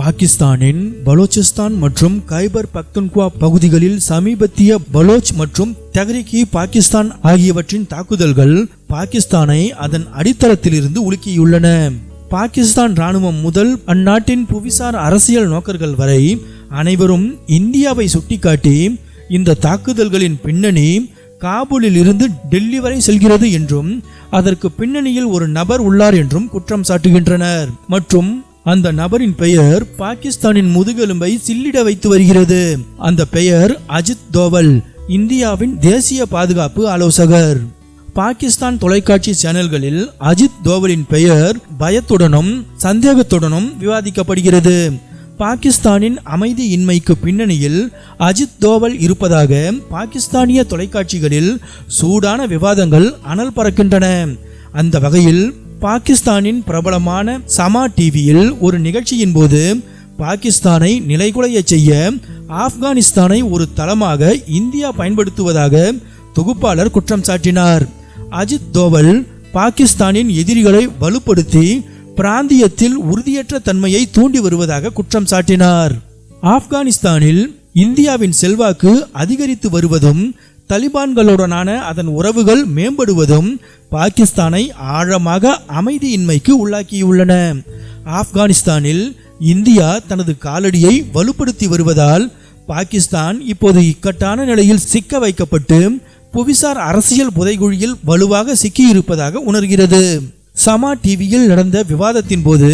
பாகிஸ்தானின் பலோச்சிஸ்தான் மற்றும் கைபர் பக்துன்குவா பகுதிகளில் சமீபத்திய பலோச் மற்றும் தஹ்ரிகி பாகிஸ்தான் ஆகியவற்றின் தாக்குதல்கள் பாகிஸ்தானை அதன் அடித்தளத்திலிருந்து உலுக்கியுள்ளன. பாகிஸ்தான் ராணுவம் முதல் அந்நாட்டின் புவிசார் அரசியல் நோக்கர்கள் வரை அனைவரும் இந்தியாவை சுட்டிக்காட்டி இந்த தாக்குதல்களின் பின்னணி காபூலில் இருந்து டெல்லி வரை செல்கிறது என்றும் அதற்கு பின்னணியில் ஒரு நபர் உள்ளார் என்றும் குற்றம் சாட்டுகின்றனர். மற்றும் அந்த நபரின் பெயர் பாகிஸ்தானின் முதுகெலும்பை சில்லிட வைத்து வருகிறது. அந்த பெயர் அஜித் தோவல் இந்தியாவின் தேசிய பாதுகாப்பு ஆலோசகர். பாகிஸ்தான் தொலைக்காட்சி சேனல்களில் அஜித் தோவலின் பெயர் பயத்துடனும் சந்தேகத்துடனும் விவாதிக்கப்படுகிறது. பாகிஸ்தானின் அமைதியின்மைக்கு பின்னணியில் அஜித் தோவல் இருப்பதாக பாகிஸ்தானிய தொலைக்காட்சிகளில் சூடான விவாதங்கள் அனல் பறக்கின்றன. அந்த வகையில் பாகிஸ்தானின் பிரபலமான சமா டிவியில் ஒரு நிகழ்ச்சியின் போது பாகிஸ்தானை நிலைகுலைய செய்ய ஆப்கானிஸ்தானை ஒரு தளமாக இந்தியா பயன்படுத்துவதாக தொகுப்பாளர் குற்றம் சாட்டினார். அஜித் தோவல் பாகிஸ்தானின் எதிரிகளை வலுப்படுத்தி பிராந்தியத்தில் உறுதியற்ற தன்மையை தூண்டி வருவதாக குற்றம் சாட்டினார். ஆப்கானிஸ்தானில் இந்தியாவின் செல்வாக்கு அதிகரித்து வருவதும் தலிபான்களுடனான அதன் உறவுகள் மேம்படுவதும் பாகிஸ்தானை ஆழமாக அமைதியின்மைக்கு உள்ளாக்கியுள்ளன. ஆப்கானிஸ்தானில் இந்தியா தனது காலடியை வலுப்படுத்தி வருவதால் பாகிஸ்தான் இப்போது இக்கட்டான நிலையில் சிக்க வைக்கப்பட்டு புவிசார் அரசியல் புதைகுழியில் வலுவாக சிக்கியிருப்பதாக உணர்கிறது. சமா டிவியில் நடந்த விவாதத்தின் போது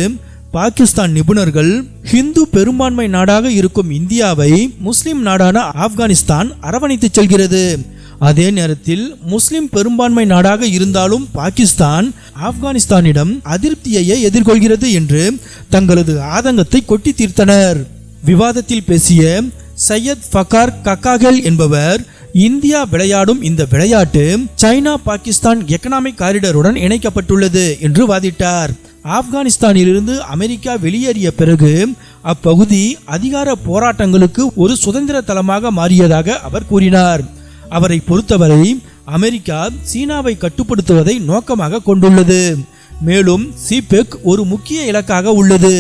பாகிஸ்தான் நிபுணர்கள் ஹிந்து பெரும்பான்மை நாடாக இருக்கும் இந்தியாவை முஸ்லிம் நாடான ஆப்கானிஸ்தான் அரவணைத்துச் செல்கிறது. அதே நேரத்தில் முஸ்லிம் பெரும்பான்மை நாடாக இருந்தாலும் பாகிஸ்தான் ஆப்கானிஸ்தானிடம் அதிருப்தியையே எதிர்கொள்கிறது என்று தங்களது ஆதங்கத்தை கொட்டி தீர்த்தனர். விவாதத்தில் பேசிய சையத் ஃபகார் கக்காகல் என்பவர் இந்தியா விளையாடும் இந்த விளையாட்டு சைனா பாகிஸ்தான் எக்கனாமிக் காரிடருடன் இணைக்கப்பட்டுள்ளது என்று வாதிட்டார். ஆப்கானிஸ்தானிலிருந்து அமெரிக்கா வெளியேறிய பிறகு அப்பகுதி அதிகார போராட்டங்களுக்கு ஒரு சுதந்திர தளமாக மாறியதாக அவர் கூறினார். அவரை பொறுத்தவரை அமெரிக்கா சீனாவை கட்டுப்படுத்துவதை நோக்கமாக கொண்டுள்ளது. மேலும் சிபெக் ஒரு முக்கிய இலக்காக உள்ளது.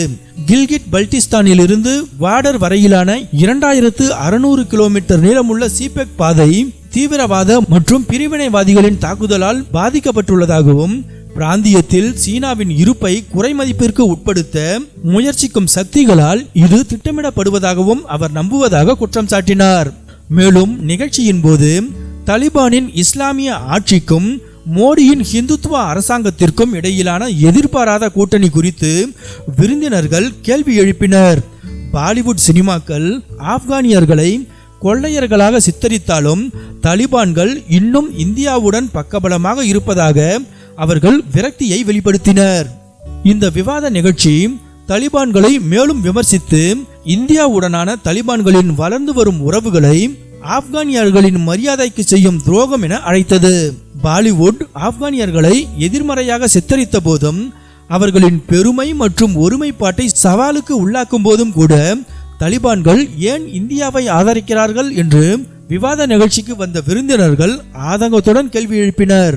கில்கிட் பல்டிஸ்தானில் இருந்து வாடர் வரையிலான இரண்டாயிரத்து அறுநூறு கிலோமீட்டர் நீளமுள்ள சிபெக் பாதை தீவிரவாத மற்றும் பிரிவினைவாதிகளின் தாக்குதலால் பாதிக்கப்பட்டுள்ளதாகவும் பிராந்தியத்தில் சீனாவின் இருப்பை குறைமதிப்பிற்கு உட்படுத்த முயற்சிக்கும் சக்திகளால் இது திட்டமிடப்படுவதாகவும் அவர் நம்புவதாக குற்றம் சாட்டினார். மேலும் நிகழ்ச்சியின் போது தலிபானின் இஸ்லாமிய ஆட்சிக்கும் மோடியின் ஹிந்துத்துவ அரசாங்கத்திற்கும் இடையிலான எதிர்பாராத கூட்டணி குறித்து விருந்தினர்கள் கேள்வி எழுப்பினர். பாலிவுட் சினிமாக்கள் ஆப்கானியர்களை கொள்ளையர்களாக சித்தரித்தாலும் தலிபான்கள் இன்னும் இந்தியாவுடன் பக்கபலமாக இருப்பதாக அவர்கள் விரக்தியை வெளிப்படுத்தினர். இந்த விவாத நிகழ்ச்சி தலிபான்களை மேலும் விமர்சித்து இந்தியாவுடனான தலிபான்களின் வளர்ந்து வரும் உறவுகளை ஆப்கானியர்களின் மரியாதைக்கு செய்யும் துரோகம் என அழைத்தது. பாலிவுட் ஆப்கானியர்களை எதிர்மறையாக சித்தரித்த போதும் அவர்களின் பெருமை மற்றும் ஒருமைப்பாட்டை சவாலுக்கு உள்ளாக்கும் போதும் கூட தலிபான்கள் ஏன் இந்தியாவை ஆதரிக்கிறார்கள் என்று விவாத நிகழ்ச்சிக்கு வந்த விருந்தினர்கள் ஆதங்கத்துடன் கேள்வி எழுப்பினர்.